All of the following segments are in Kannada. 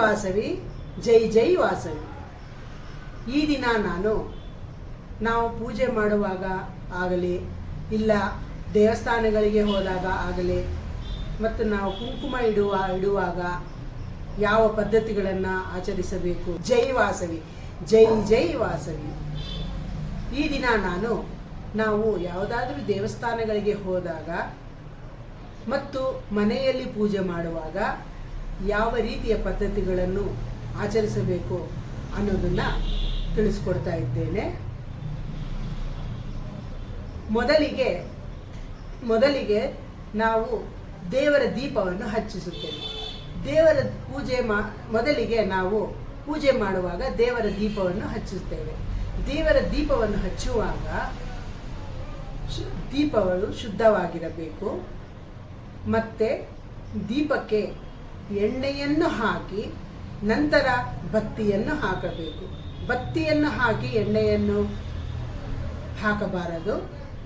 ವಾಸವಿ, ಜೈ ಜೈ ವಾಸವಿ. ಈ ದಿನ ನಾನು ನಾವು ಪೂಜೆ ಮಾಡುವಾಗ ಆಗಲಿ, ಇಲ್ಲ ದೇವಸ್ಥಾನಗಳಿಗೆ ಹೋದಾಗ ಆಗಲಿ, ಮತ್ತು ನಾವು ಕುಂಕುಮ ಇಡುವ, ಇಡುವಾಗ ಯಾವ ಪದ್ಧತಿಗಳನ್ನು ಆಚರಿಸಬೇಕು? ಜೈ ವಾಸವಿ, ಜೈ ಜೈ ವಾಸವಿ. ಈ ದಿನ ನಾನು ನಾವು ಯಾವುದಾದ್ರೂ ದೇವಸ್ಥಾನಗಳಿಗೆ ಹೋದಾಗ ಮತ್ತು ಮನೆಯಲ್ಲಿ ಪೂಜೆ ಮಾಡುವಾಗ ಯಾವ ರೀತಿಯ ಪದ್ಧತಿಗಳನ್ನು ಆಚರಿಸಬೇಕು ಅನ್ನೋದನ್ನು ತಿಳಿಸ್ಕೊಡ್ತಾ ಇದ್ದೇನೆ. ಮೊದಲಿಗೆ ಮೊದಲಿಗೆ ನಾವು ದೇವರ ದೀಪವನ್ನು ಹಚ್ಚಿಸುತ್ತೇವೆ. ದೇವರ ಪೂಜೆ ಮಾ, ಮೊದಲಿಗೆ ನಾವು ಪೂಜೆ ಮಾಡುವಾಗ ದೇವರ ದೀಪವನ್ನು ಹಚ್ಚುತ್ತೇವೆ ದೇವರ ದೀಪವನ್ನು ಹಚ್ಚುವಾಗ ದೀಪಗಳು ಶುದ್ಧವಾಗಿರಬೇಕು. ಮತ್ತು ದೀಪಕ್ಕೆ ಎಣ್ಣೆಯನ್ನು ಹಾಕಿ ನಂತರ ಬತ್ತಿಯನ್ನು ಹಾಕಬೇಕು. ಬತ್ತಿಯನ್ನು ಹಾಕಿ ಎಣ್ಣೆಯನ್ನು ಹಾಕಬಾರದು.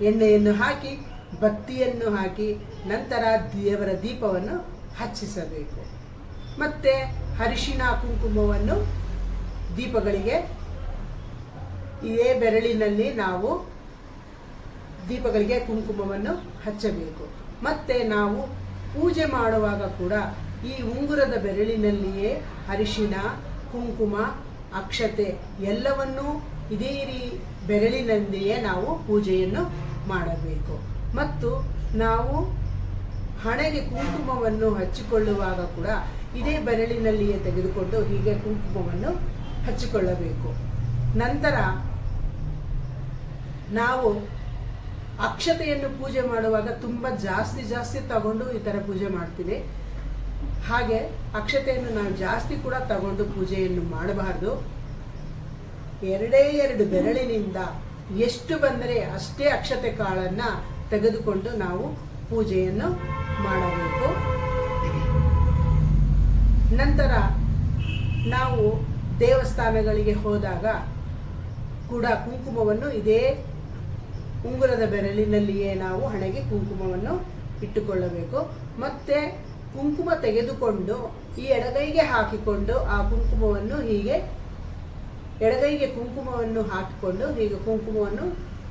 ಎಣ್ಣೆಯನ್ನು ಹಾಕಿ ಬತ್ತಿಯನ್ನು ಹಾಕಿ ನಂತರ ದೇವರ ದೀಪವನ್ನು ಹಚ್ಚಿಸಬೇಕು. ಮತ್ತು ಅರಿಶಿನ ಕುಂಕುಮವನ್ನು ದೀಪಗಳಿಗೆ ಇದೇ ಬೆರಳಿನಲ್ಲಿ ನಾವು ದೀಪಗಳಿಗೆ ಕುಂಕುಮವನ್ನು ಹಚ್ಚಬೇಕು. ಮತ್ತು ನಾವು ಪೂಜೆ ಮಾಡುವಾಗ ಕೂಡ ಈ ಉಂಗುರದ ಬೆರಳಿನಲ್ಲಿಯೇ ಅರಿಶಿನ, ಕುಂಕುಮ, ಅಕ್ಷತೆ ಎಲ್ಲವನ್ನೂ ಇದೇ ರೀ ಬೆರಳಿನಲ್ಲಿಯೇ ನಾವು ಪೂಜೆಯನ್ನು ಮಾಡಬೇಕು. ಮತ್ತು ನಾವು ಹಣೆಗೆ ಕುಂಕುಮವನ್ನು ಹಚ್ಚಿಕೊಳ್ಳುವಾಗ ಕೂಡ ಇದೇ ಬೆರಳಿನಲ್ಲಿಯೇ ತೆಗೆದುಕೊಂಡು ಹೀಗೆ ಕುಂಕುಮವನ್ನು ಹಚ್ಚಿಕೊಳ್ಳಬೇಕು. ನಂತರ ನಾವು ಅಕ್ಷತೆಯನ್ನು ಪೂಜೆ ಮಾಡುವಾಗ ತುಂಬ ಜಾಸ್ತಿ ಜಾಸ್ತಿ ತಗೊಂಡು ಈ ಥರ ಪೂಜೆ ಮಾಡ್ತೀವಿ. ಹಾಗೆ ಅಕ್ಷತೆಯನ್ನು ನಾವು ಜಾಸ್ತಿ ಕೂಡ ತಗೊಂಡು ಪೂಜೆಯನ್ನು ಮಾಡಬಾರ್ದು. ಎರಡೇ ಎರಡು ಬೆರಳಿನಿಂದ ಎಷ್ಟು ಬಂದರೆ ಅಷ್ಟೇ ಅಕ್ಷತೆ ಕಾಳನ್ನು ತೆಗೆದುಕೊಂಡು ನಾವು ಪೂಜೆಯನ್ನು ಮಾಡಬೇಕು. ನಂತರ ನಾವು ದೇವಸ್ಥಾನಗಳಿಗೆ ಹೋದಾಗ ಕೂಡ ಕುಂಕುಮವನ್ನು ಇದೇ ಉಂಗುರದ ಬೆರಳಿನಲ್ಲಿಯೇ ನಾವು ಹಣೆಗೆ ಕುಂಕುಮವನ್ನು ಇಟ್ಟುಕೊಳ್ಳಬೇಕು. ಮತ್ತೆ ಕುಂಕುಮ ತೆಗೆದುಕೊಂಡು ಈ ಎಡಗೈಗೆ ಹಾಕಿಕೊಂಡು ಆ ಕುಂಕುಮವನ್ನು ಹೀಗೆ, ಎಡಗೈಗೆ ಕುಂಕುಮವನ್ನು ಹಾಕಿಕೊಂಡು ಹೀಗೆ ಕುಂಕುಮವನ್ನು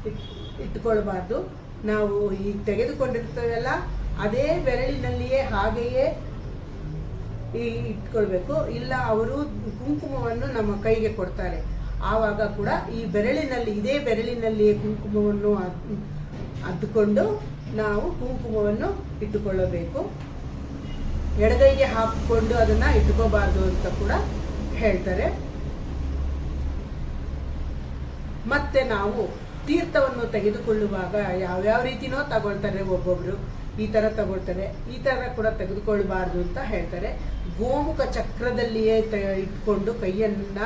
ಇಟ್ ಇಟ್ಟುಕೊಳ್ಬಾರ್ದು ನಾವು ಈಗ ತೆಗೆದುಕೊಂಡಿರ್ತೇವಲ್ಲ, ಅದೇ ಬೆರಳಿನಲ್ಲಿಯೇ ಹಾಗೆಯೇ ಈ ಇಟ್ಕೊಳ್ಬೇಕು. ಇಲ್ಲ, ಅವರು ಕುಂಕುಮವನ್ನು ನಮ್ಮ ಕೈಗೆ ಕೊಡ್ತಾರೆ. ಆವಾಗ ಕೂಡ ಈ ಬೆರಳಿನಲ್ಲಿ, ಇದೇ ಬೆರಳಿನಲ್ಲಿಯೇ ಕುಂಕುಮವನ್ನು ಅದ್- ಅದ್ದುಕೊಂಡು ನಾವು ಕುಂಕುಮವನ್ನು ಇಟ್ಟುಕೊಳ್ಳಬೇಕು. ಎಡಗೈಗೆ ಹಾಕಿಕೊಂಡು ಅದನ್ನ ಇಟ್ಕೋಬಾರ್ದು ಅಂತ ಕೂಡ ಹೇಳ್ತಾರೆ. ಮತ್ತೆ ನಾವು ತೀರ್ಥವನ್ನು ತೆಗೆದುಕೊಳ್ಳುವಾಗ ಯಾವ್ಯಾವ ರೀತಿನೋ ತಗೊಳ್ತಾರೆ ಒಬ್ಬೊಬ್ರು. ಈ ತರ ತಗೊಳ್ತಾರೆ, ಈ ತರ ಕೂಡ ತೆಗೆದುಕೊಳ್ಬಾರ್ದು ಅಂತ ಹೇಳ್ತಾರೆ. ಗೋಮುಖ ಚಕ್ರದಲ್ಲಿಯೇ ತ, ಇಟ್ಕೊಂಡು ಕೈಯನ್ನ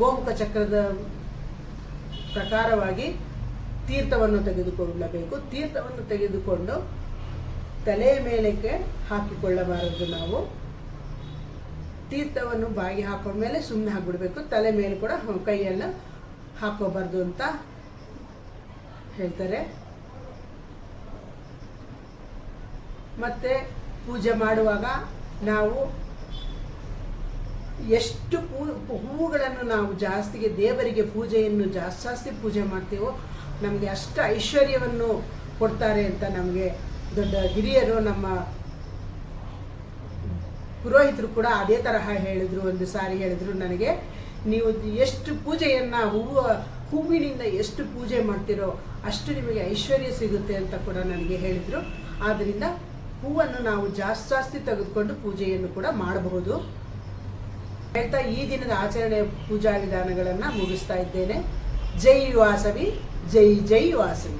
ಗೋಮುಖ ಚಕ್ರದ ಪ್ರಕಾರವಾಗಿ ತೀರ್ಥವನ್ನು ತೆಗೆದುಕೊಳ್ಳಬೇಕು. ತೀರ್ಥವನ್ನು ತೆಗೆದುಕೊಂಡು ತಲೆಯ ಮೇಲಕ್ಕೆ ಹಾಕಿಕೊಳ್ಳಬಾರದು ನಾವು. ತೀರ್ಥವನ್ನು ಬಾಯಿಗೆ ಹಾಕೊಂಡ್ಮೇಲೆ ಸುಮ್ಮನೆ ಹಾಕ್ಬಿಡ್ಬೇಕು. ತಲೆ ಮೇಲೆ ಕೂಡ ಕೈಯೆಲ್ಲ ಹಾಕೋಬಾರ್ದು ಅಂತ ಹೇಳ್ತಾರೆ. ಮತ್ತೆ ಪೂಜೆ ಮಾಡುವಾಗ ನಾವು ಎಷ್ಟು ಪೂ ಹೂವುಗಳನ್ನು ನಾವು ಜಾಸ್ತಿಗೆ ದೇವರಿಗೆ ಪೂಜೆಯನ್ನು ಜಾಸ್ತಿ ಜಾಸ್ತಿ ಪೂಜೆ ಮಾಡ್ತೀವೋ ನಮಗೆ ಅಷ್ಟು ಐಶ್ವರ್ಯವನ್ನು ಕೊಡ್ತಾರೆ ಅಂತ ನಮಗೆ ದೊಡ್ಡ ಹಿರಿಯರು ನಮ್ಮ ಪುರೋಹಿತರು ಕೂಡ ಅದೇ ತರಹ ಹೇಳಿದ್ರು, ಒಂದು ಸಾರಿ ಹೇಳಿದ್ರು ನನಗೆ, ನೀವು ಎಷ್ಟು ಪೂಜೆಯನ್ನ ಹೂವು, ಹೂವಿನಿಂದ ಎಷ್ಟು ಪೂಜೆ ಮಾಡ್ತಿರೋ ಅಷ್ಟು ನಿಮಗೆ ಐಶ್ವರ್ಯ ಸಿಗುತ್ತೆ ಅಂತ ಕೂಡ ನನಗೆ ಹೇಳಿದ್ರು. ಆದ್ದರಿಂದ ಹೂವನ್ನು ನಾವು ಜಾಸ್ತಿ ಜಾಸ್ತಿ ತೆಗೆದುಕೊಂಡು ಪೂಜೆಯನ್ನು ಕೂಡ ಮಾಡಬಹುದು. ಹೇಳ್ತಾ ಈ ದಿನದ ಆಚರಣೆ ಪೂಜಾ ವಿಧಾನಗಳನ್ನು ಮುಗಿಸ್ತಾ ಇದ್ದೇನೆ. ಜೈ ವಾಸವಿ, ಜೈ ಜೈ ವಾಸವಿ.